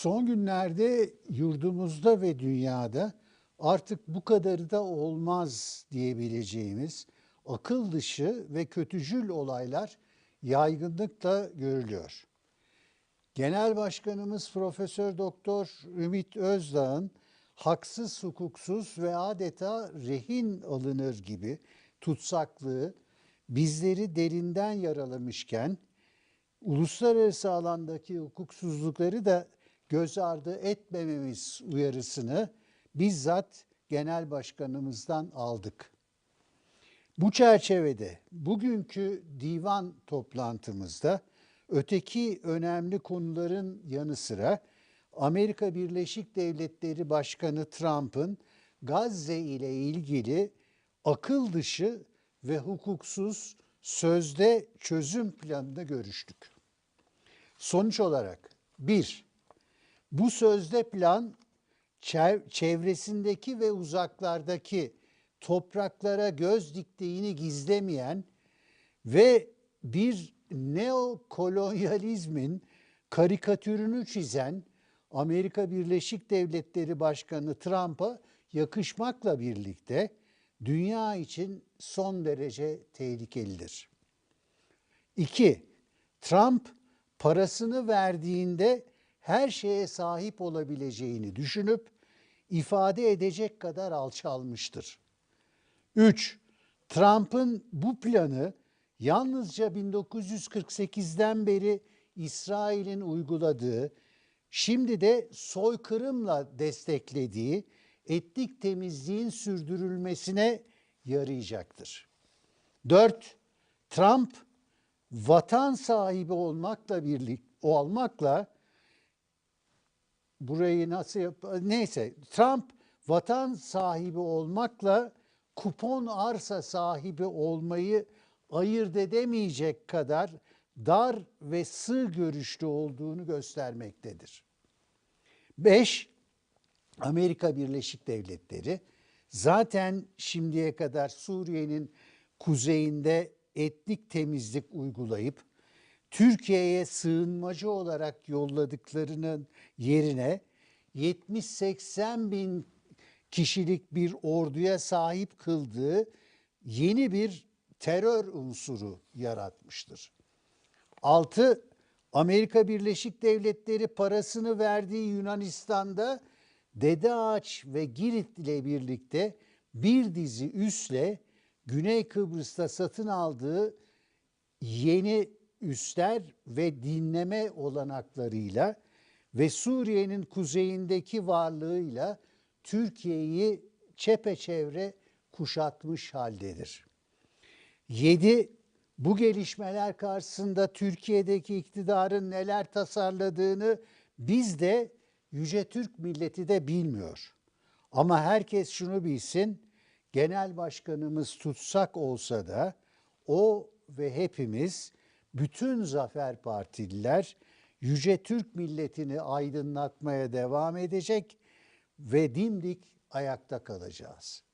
Son günlerde yurdumuzda ve dünyada artık bu kadarı da olmaz diyebileceğimiz akıl dışı ve kötücül olaylar yaygınlıkla görülüyor. Genel Başkanımız Profesör Doktor Ümit Özdağ'ın haksız, hukuksuz ve adeta rehin alınır gibi tutsaklığı bizleri derinden yaralamışken uluslararası alandaki hukuksuzlukları da göz ardı etmememiz uyarısını bizzat genel başkanımızdan aldık. Bu çerçevede bugünkü divan toplantımızda öteki önemli konuların yanı sıra Amerika Birleşik Devletleri Başkanı Trump'ın Gazze ile ilgili akıl dışı ve hukuksuz sözde çözüm planını görüştük. Sonuç olarak bir, bu sözde plan çevresindeki ve uzaklardaki topraklara göz diktiğini gizlemeyen ve bir neokolonyalizmin karikatürünü çizen Amerika Birleşik Devletleri Başkanı Trump'a yakışmakla birlikte dünya için son derece tehlikelidir. 2. Trump parasını verdiğinde her şeye sahip olabileceğini düşünüp ifade edecek kadar alçalmıştır. 3. Trump'ın bu planı yalnızca 1948'den beri İsrail'in uyguladığı, şimdi de soykırımla desteklediği etnik temizliğin sürdürülmesine yarayacaktır. 4. Trump vatan sahibi olmakla birlik olmakla burayı nasıl yap neyse Trump vatan sahibi olmakla kupon arsa sahibi olmayı ayırt edemeyecek kadar dar ve sığ görüşlü olduğunu göstermektedir. 5. Amerika Birleşik Devletleri zaten şimdiye kadar Suriye'nin kuzeyinde etnik temizlik uygulayıp Türkiye'ye sığınmacı olarak yolladıklarının yerine 70-80 bin kişilik bir orduya sahip kıldığı yeni bir terör unsuru yaratmıştır. 6. Amerika Birleşik Devletleri parasını verdiği Yunanistan'da Dede Ağaç ve Girit ile birlikte bir dizi üsle Güney Kıbrıs'ta satın aldığı yeni üsler ve dinleme olanaklarıyla ve Suriye'nin kuzeyindeki varlığıyla Türkiye'yi çepeçevre kuşatmış haldedir. 7. Bu gelişmeler karşısında Türkiye'deki iktidarın neler tasarladığını biz de Yüce Türk milleti de bilmiyor. Ama herkes şunu bilsin, genel başkanımız tutsak olsa da o ve hepimiz bütün Zafer Partililer Yüce Türk milletini aydınlatmaya devam edecek ve dimdik ayakta kalacağız.